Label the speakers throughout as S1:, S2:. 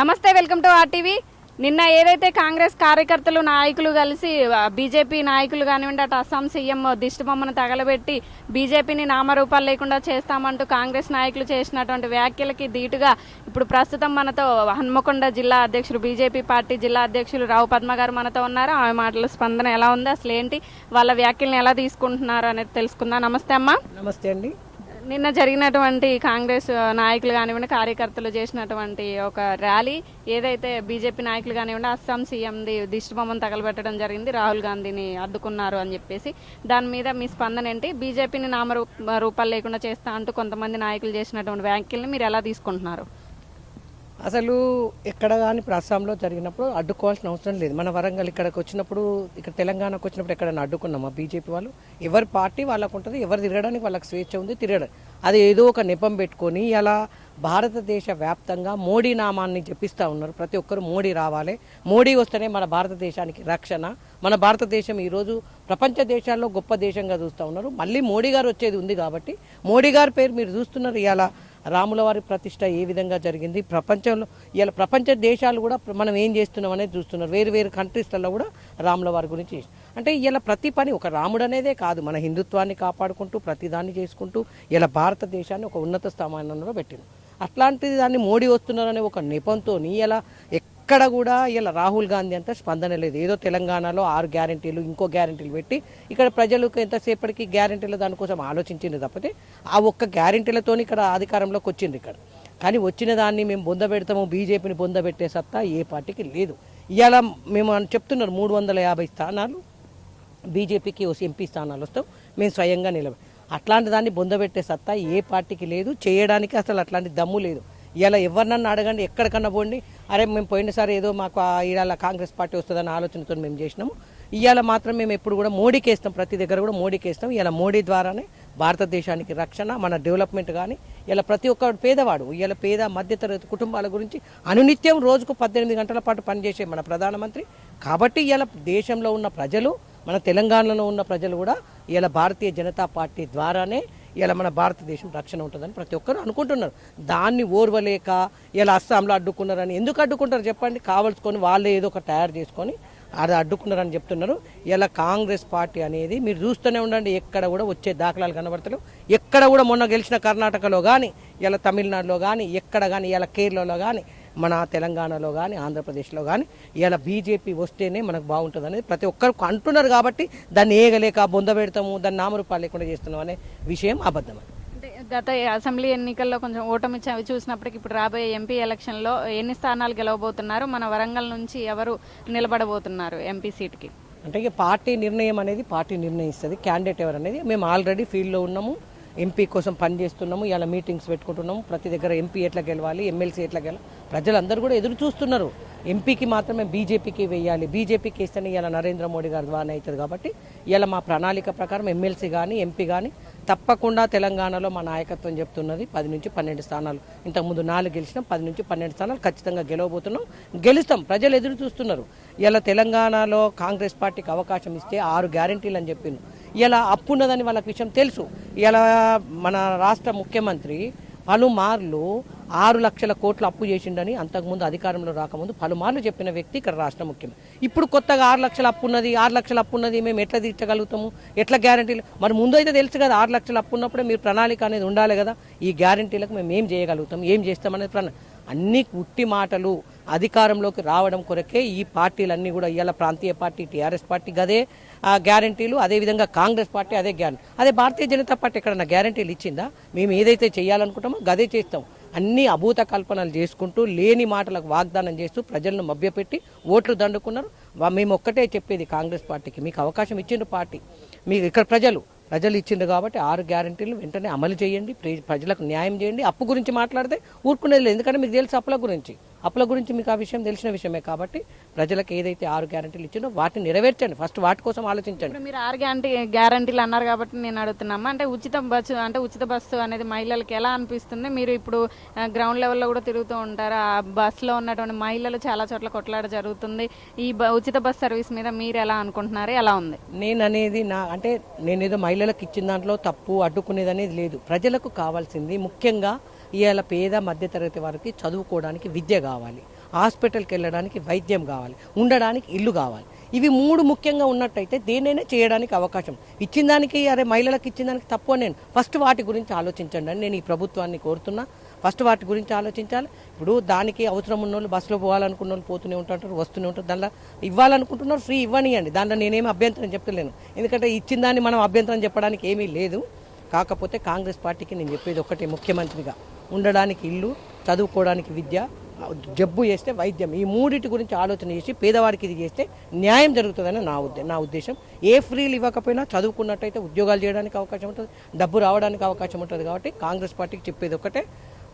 S1: నమస్తే welcome to RTV. నిన్న ఏదైతే కాంగ్రెస్ కార్యకర్తలు నాయకులు కలిసి బీజేపీ నాయకులు కానివ్వండి అటు అస్సాం సీఎం దిష్టిబొమ్మను తగలబెట్టి బీజేపీని నామరూపాలు లేకుండా చేస్తామంటూ కాంగ్రెస్ నాయకులు చేసినటువంటి వ్యాఖ్యలకి ధీటుగా ఇప్పుడు ప్రస్తుతం మనతో హన్మకొండ జిల్లా అధ్యక్షులు బీజేపీ పార్టీ జిల్లా అధ్యక్షులు రావు పద్మ గారు మనతో ఉన్నారు. ఆమె మాటల స్పందన ఎలా ఉంది? అసలు ఏంటి వాళ్ళ వ్యాఖ్యలను ఎలా తీసుకుంటున్నారు అనేది తెలుసుకుందాం. నమస్తే అమ్మా.
S2: నమస్తే అండి.
S1: నిన్న జరిగినటువంటి కాంగ్రెస్ నాయకులు కానివ్వండి కార్యకర్తలు చేసినటువంటి ఒక ర్యాలీ. ఏదైతే బీజేపీ నాయకులు కానివ్వండి అస్సాం సీఎంది దిష్టిబొమ్మను తగలబెట్టడం జరిగింది. రాహుల్ గాంధీని అడ్డుకున్నారు అని చెప్పేసి. దాని మీద మీ స్పందన ఏంటి? బీజేపీని నామ రూపాలు లేకుండా చేస్తా అంటూ కొంతమంది నాయకులు చేసినటువంటి వ్యాఖ్యల్ని మీరు ఎలా తీసుకుంటున్నారు?
S2: అసలు ఎక్కడ కానీ ఇప్పుడు అస్సాంలో జరిగినప్పుడు అడ్డుకోవాల్సిన అవసరం లేదు. మన వరంగల్ ఇక్కడికి వచ్చినప్పుడు ఇక్కడ తెలంగాణకు వచ్చినప్పుడు ఎక్కడైనా అడ్డుకున్నామా బీజేపీ వాళ్ళు? ఎవరి పార్టీ వాళ్ళకు ఉంటుంది ఎవరు తిరగడానికి వాళ్ళకి స్వేచ్ఛ ఉంది తిరగడం. అది ఏదో ఒక నెపం పెట్టుకొని ఇలా భారతదేశ వ్యాప్తంగా మోడీ నామాన్ని జపిస్తూ ఉన్నారు. ప్రతి ఒక్కరు మోడీ రావాలి. మోడీ వస్తేనే మన భారతదేశానికి రక్షణ. మన భారతదేశం ఈరోజు ప్రపంచ దేశాల్లో గొప్ప దేశంగా చూస్తూ ఉన్నారు. మళ్ళీ మోడీ గారు వచ్చేది ఉంది కాబట్టి మోడీ గారి పేరు మీరు చూస్తున్నారు ఇలా రాముల వారి ప్రతిష్ట ఏ విధంగా జరిగింది? ప్రపంచంలో ఇలా ప్రపంచ దేశాలు కూడా మనం ఏం చేస్తున్నాం అనేది చూస్తున్నారు. వేరు వేరు కంట్రీస్లలో కూడా రాముల వారి గురించి అంటే ఇలా ప్రతి పని ఒక రాముడు అనేదే కాదు. మన హిందుత్వాన్ని కాపాడుకుంటూ ప్రతి దాన్ని చేసుకుంటూ ఇలా భారతదేశాన్ని ఒక ఉన్నత స్థానంలో పెట్టింది. అట్లాంటిది దాన్ని మోడీ వస్తున్నారనే ఒక నిపంతో ఎలా ఎక్కడ కూడా ఇలా రాహుల్ గాంధీ అంతా స్పందన లేదు. ఏదో తెలంగాణలో ఆరు గ్యారంటీలు ఇంకో గ్యారంటీలు పెట్టి ఇక్కడ ప్రజలకు ఎంతసేపటికి గ్యారంటీల దానికోసం ఆలోచించింది తప్పితే ఆ ఒక్క గ్యారంటీలతో ఇక్కడ అధికారంలోకి వచ్చింది ఇక్కడ. కానీ వచ్చిన దాన్ని మేము బొంద పెడతాము బీజేపీని బొంద పెట్టే సత్తా ఏ పార్టీకి లేదు. ఇవాళ మేము అని చెప్తున్నారు మూడు వందల యాభై స్థానాలు బీజేపీకి ఎంపీ స్థానాలు వస్తాం మేము స్వయంగా నిలబడి అట్లాంటి దాన్ని బొందబెట్టే సత్తా ఏ పార్టీకి లేదు చేయడానికి అసలు అట్లాంటి దమ్ము లేదు. ఇలా ఎవరినన్నా అడగండి ఎక్కడికన్నా పోండి అరే మేము పోయినసారి ఏదో మాకు ఇవాళ కాంగ్రెస్ పార్టీ వస్తుందన్న ఆలోచనతో మేము చేసినాము. ఇవాళ మాత్రం మేము ఎప్పుడు కూడా మోడీకి వేస్తాం. ప్రతి దగ్గర కూడా మోడీకి వేస్తాం. ఇలా మోడీ ద్వారానే భారతదేశానికి రక్షణ మన డెవలప్మెంట్ కానీ ఇలా ప్రతి ఒక్క పేదవాడు ఇలా పేద మధ్యతరగతి కుటుంబాల గురించి అనునిత్యం రోజుకు పద్దెనిమిది గంటల పాటు పనిచేసే మన ప్రధానమంత్రి. కాబట్టి ఇలా దేశంలో ఉన్న ప్రజలు మన తెలంగాణలో ఉన్న ప్రజలు కూడా ఇలా భారతీయ జనతా పార్టీ ద్వారానే ఇలా మన భారతదేశం రక్షణ ఉంటుందని ప్రతి ఒక్కరు అనుకుంటున్నారు. దాన్ని ఓర్వలేక ఇలా అస్సాంలో అడ్డుకున్నారని ఎందుకు అడ్డుకుంటారు చెప్పండి? కావలసుకొని వాళ్ళే ఏదో ఒక తయారు చేసుకొని అది అడ్డుకున్నారని చెప్తున్నారు. ఇలా కాంగ్రెస్ పార్టీ అనేది మీరు చూస్తూనే ఉండండి ఎక్కడ కూడా వచ్చే దాఖలాలు కనబడతలేవు. ఎక్కడ కూడా మొన్న గెలిచిన కర్ణాటకలో కానీ ఇలా తమిళనాడులో కానీ ఎక్కడ కానీ ఇలా కేరళలో కానీ మన తెలంగాణలో కానీ ఆంధ్రప్రదేశ్లో కానీ ఇలా బీజేపీ వస్తేనే మనకు బాగుంటుంది అనేది ప్రతి ఒక్కరు అంటున్నారు కాబట్టి దాన్ని ఏగలేక బొంద పెడతాము దాన్ని నామరూపాలు లేకుండా చేస్తున్నాం అనే విషయం అబద్ధం
S1: అంటే గత అసెంబ్లీ ఎన్నికల్లో కొంచెం ఓటమి చూసినప్పటికీ ఇప్పుడు రాబోయే ఎంపీ ఎలక్షన్లో ఎన్ని స్థానాలు గెలవబోతున్నారు మన వరంగల్ నుంచి ఎవరు నిలబడబోతున్నారు ఎంపీ సీట్కి?
S2: అంటే ఇక పార్టీ నిర్ణయం అనేది పార్టీ నిర్ణయిస్తుంది క్యాండిడేట్ ఎవరు అనేది మేము ఆల్రెడీ ఫీల్డ్లో ఉన్నాము. ఎంపీ కోసం పనిచేస్తున్నాము ఇలా మీటింగ్స్ పెట్టుకుంటున్నాము. ప్రతి దగ్గర ఎంపీ ఎట్లా గెలవాలి ఎమ్మెల్సీ ఎట్లా గెలవాలి? ప్రజలందరూ కూడా ఎదురు చూస్తున్నారు. ఎంపీకి మాత్రమే బీజేపీకి వేయాలి. బీజేపీకి వేస్తేనే ఇలా నరేంద్ర మోడీ గారి ద్వారా అవుతుంది కాబట్టి ఇలా మా ప్రణాళిక ప్రకారం ఎమ్మెల్సీ కానీ ఎంపీ కానీ తప్పకుండా తెలంగాణలో మా నాయకత్వం చెప్తున్నది. పది నుంచి పన్నెండు స్థానాలు. ఇంతకుముందు నాలుగు గెలిచినాం. పది నుంచి పన్నెండు స్థానాలు ఖచ్చితంగా గెలవబోతున్నాం. గెలుస్తాం. ప్రజలు ఎదురు చూస్తున్నారు. ఇలా తెలంగాణలో కాంగ్రెస్ పార్టీకి అవకాశం ఇస్తే ఆరు గ్యారంటీలు అని చెప్పిండు ఇలా అప్పు ఉన్నదని వాళ్ళకి విషయం తెలుసు. ఇలా మన రాష్ట్ర ముఖ్యమంత్రి పలుమార్లు ఆరు లక్షల కోట్లు అప్పు చేసిండని అంతకుముందు అధికారంలో రాకముందు పలుమార్లు చెప్పిన వ్యక్తి ఇక్కడ రాష్ట్ర ముఖ్యమంత్రి. ఇప్పుడు కొత్తగా ఆరు లక్షల అప్పు ఉన్నది ఆరు లక్షల అప్పు ఉన్నది మేము ఎట్లా తీర్చగలుగుతాము? ఎట్లా గ్యారంటీలు మరి ముందు అయితే తెలుసు కదా ఆరు లక్షల అప్పు ఉన్నప్పుడే మీరు ప్రణాళిక అనేది ఉండాలి కదా. ఈ గ్యారంటీలకు మేము ఏం చేయగలుగుతాం? ఏం చేస్తామనేది ప్రణా అన్ని ఉట్టి మాటలు అధికారంలోకి రావడం కొరకే ఈ పార్టీలన్నీ కూడా ఇవాళ ప్రాంతీయ పార్టీ టీఆర్ఎస్ పార్టీ గదే గ్యారంటీలు. అదేవిధంగా కాంగ్రెస్ పార్టీ అదే గ్యారంటీ అదే భారతీయ జనతా పార్టీ ఎక్కడన్నా గ్యారంటీలు ఇచ్చిందా? మేము ఏదైతే చేయాలనుకుంటామో గదే చేస్తాం. అన్ని అభూత కల్పనలు చేసుకుంటూ లేని మాటలకు వాగ్దానం చేస్తూ ప్రజలను మభ్యపెట్టి ఓట్లు దండుకున్నారు. మేము ఒక్కటే చెప్పేది కాంగ్రెస్ పార్టీకి మీకు అవకాశం ఇచ్చిండ్రు పార్టీ. మీకు ఇక్కడ ప్రజలు ప్రజలు ఇచ్చిండ్రు కాబట్టి ఆరు గ్యారంటీలు వెంటనే అమలు చేయండి. ప్ర- ప్రజలకు న్యాయం చేయండి. అప్పు గురించి మాట్లాడితే ఊరుకునేది లేదు. ఎందుకంటే మీకు తెలుసు అప్పుల గురించి. అప్పుల గురించి మీకు ఆ విషయం తెలిసిన విషయమే కాబట్టి ప్రజలకు ఏదైతే ఆరు గ్యారంటీలు ఇచ్చిందో వాటిని నెరవేర్చండి. ఫస్ట్ వాటి కోసం ఆలోచించండి.
S1: మీరు ఆరు గ్యారంటీ గ్యారంటీలు అన్నారు కాబట్టి నేను అడుగుతున్నామా అంటే ఉచిత బస్సు అంటే ఉచిత బస్సు అనేది మహిళలకు ఎలా అనిపిస్తుంది? మీరు ఇప్పుడు గ్రౌండ్ లెవెల్లో కూడా తిరుగుతూ ఉంటారు. ఆ బస్సులో ఉన్నటువంటి మహిళలు చాలా చోట్ల కొట్లాడ జరుగుతుంది. ఈ బ- ఉచిత బస్ సర్వీస్ మీద మీరు ఎలా అనుకుంటున్నారు? ఎలా ఉంది?
S2: నేను అనేది నా అంటే నేను ఏదో మహిళలకు ఇచ్చిన దాంట్లో తప్పు అడ్డుకునేది అనేది లేదు. ప్రజలకు కావాల్సింది ముఖ్యంగా ఇవాళ పేద మధ్యతరగతి వారికి చదువుకోవడానికి విద్య కావాలి. హాస్పిటల్కి వెళ్ళడానికి వైద్యం కావాలి. ఉండడానికి ఇల్లు కావాలి. ఇవి మూడు ముఖ్యంగా ఉన్నట్టయితే దేనైనా చేయడానికి అవకాశం. ఇచ్చిన దానికి అరే మహిళలకు ఇచ్చిన దానికి తప్పు నేను ఫస్ట్ వాటి గురించి ఆలోచించండి అని నేను ఈ ప్రభుత్వాన్ని కోరుతున్నా. ఫస్ట్ వాటి గురించి ఆలోచించాలి. ఇప్పుడు దానికి అవసరం ఉన్న వాళ్ళు బస్సులో పోవాలనుకున్న వాళ్ళు పోతూనే ఉంటారు వస్తూనే ఉంటారు. దానిలో ఇవ్వాలనుకుంటున్నారు ఫ్రీ ఇవ్వనియండి. దాంట్లో నేనేమి అభ్యంతరం చెప్తలేను ఎందుకంటే ఇచ్చిన దాన్ని మనం అభ్యంతరం చెప్పడానికి ఏమీ లేదు. కాకపోతే కాంగ్రెస్ పార్టీకి నేను చెప్పేది ఒకటే ముఖ్యమంత్రిగా ఉండడానికి ఇల్లు చదువుకోవడానికి విద్య జబ్బు చేస్తే వైద్యం. ఈ మూడింటి గురించి ఆలోచన చేసి పేదవాడికి ఇది చేస్తే న్యాయం జరుగుతుందని నా ఉద్దే నా ఉద్దేశం. ఏ ఫ్రీలు ఇవ్వకపోయినా చదువుకున్నట్టయితే ఉద్యోగాలు చేయడానికి అవకాశం ఉంటుంది డబ్బు రావడానికి అవకాశం ఉంటుంది కాబట్టి కాంగ్రెస్ పార్టీకి చెప్పేది ఒకటే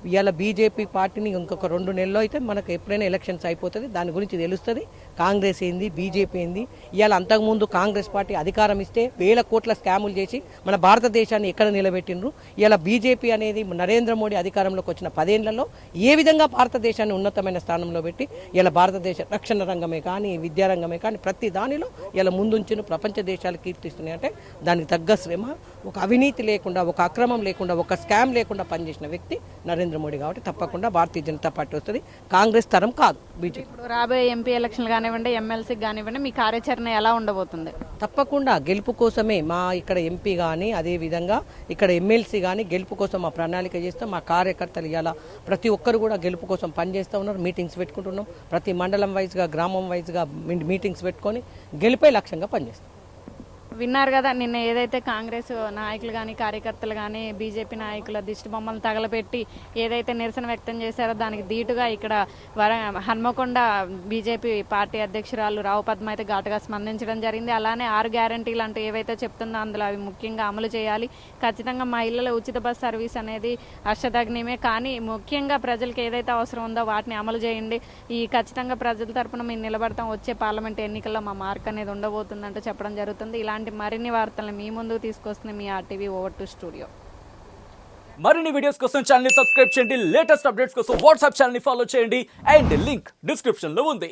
S2: ఇవాళ బీజేపీ పార్టీని ఇంకొక రెండు నెలల్లో అయితే మనకు ఎప్పుడైనా ఎలక్షన్స్ అయిపోతుంది. దాని గురించి తెలుస్తుంది. కాంగ్రెస్ ఏంది? బీజేపీ ఏంది? ఇవాళ అంతకుముందు కాంగ్రెస్ పార్టీ అధికారం ఇస్తే వేల కోట్ల స్కాములు చేసి మన భారతదేశాన్ని ఎక్కడ నిలబెట్టిండ్రు? ఇవాళ బీజేపీ అనేది నరేంద్ర మోడీ అధికారంలోకి వచ్చిన పదేళ్ళలో ఏ విధంగా భారతదేశాన్ని ఉన్నతమైన స్థానంలో పెట్టి ఇలా భారతదేశ రక్షణ రంగమే కానీ విద్యారంగమే కానీ ప్రతి దానిలో ఇలా ముందుంచిన ప్రపంచ దేశాలు కీర్తిస్తున్నాయి. అంటే దానికి తగ్గ శ్రమ ఒక అవినీతి లేకుండా ఒక అక్రమం లేకుండా ఒక స్కామ్ లేకుండా పనిచేసిన వ్యక్తి నరేంద్ర మోడీ కాబట్టి తప్పకుండా భారతీయ జనతా పార్టీ వస్తుంది. కాంగ్రెస్ తరం కాదు బీజేపీ.
S1: ఇప్పుడు రాబోయే ఎంపీ ఎలక్షన్లు కానివ్వండి ఎమ్మెల్సీకి కానివ్వండి మీ కార్యాచరణ ఎలా ఉండబోతుంది?
S2: తప్పకుండా గెలుపు కోసమే మా ఇక్కడ ఎంపీ కానీ అదేవిధంగా ఇక్కడ ఎమ్మెల్సీ కానీ గెలుపు కోసం మా ప్రణాళిక చేస్తాం. మా కార్యకర్తలు ఇవాళ ప్రతి ఒక్కరు కూడా గెలుపు కోసం పనిచేస్తూ ఉన్నారు. మీటింగ్స్ పెట్టుకుంటున్నాం. ప్రతి మండలం వైజ్గా గ్రామం వైజ్గా మీటింగ్స్ పెట్టుకొని గెలిపే లక్ష్యంగా పనిచేస్తాం.
S1: విన్నారు కదా నిన్న ఏదైతే కాంగ్రెస్ నాయకులు కానీ కార్యకర్తలు కానీ బీజేపీ నాయకుల దిష్టి బొమ్మలు తగలబెట్టి ఏదైతే నిరసన వ్యక్తం చేశారో దానికి ధీటుగా ఇక్కడ వర హన్మకొండ బీజేపీ పార్టీ అధ్యక్షురాలు రావు పద్మ అయితే ఘాటుగా స్పందించడం జరిగింది. అలానే ఆరు గ్యారంటీలు అంటూ ఏవైతే చెప్తుందో అందులో అవి ముఖ్యంగా అమలు చేయాలి. ఖచ్చితంగా మహిళల ఉచిత బస్ సర్వీస్ అనేది హర్షదగ్నమే. కానీ ముఖ్యంగా ప్రజలకు ఏదైతే అవసరం ఉందో వాటిని అమలు చేయండి. ఈ ఖచ్చితంగా ప్రజల తరపున మేము నిలబడతాం. వచ్చే పార్లమెంట్ ఎన్నికల్లో మా మార్క్ అనేది ఉండబోతుందంటూ చెప్పడం జరుగుతుంది. ఇలాంటి ఇలాంటి మరిన్ని వార్తలను మీ ముందుకు తీసుకొస్తుంది మీ ఆర్టీవీ ఓవర్ టు స్టూడియో.
S3: మరిన్ని వీడియోస్ కోసం ఛానల్ సబ్స్క్రైబ్ చేయండి. లేటెస్ట్ అప్డేట్స్ కోసం వాట్సాప్ ఛానల్ ఫాలో చేయండి. అండ్ లింక్ డిస్క్రిప్షన్లో ఉంది.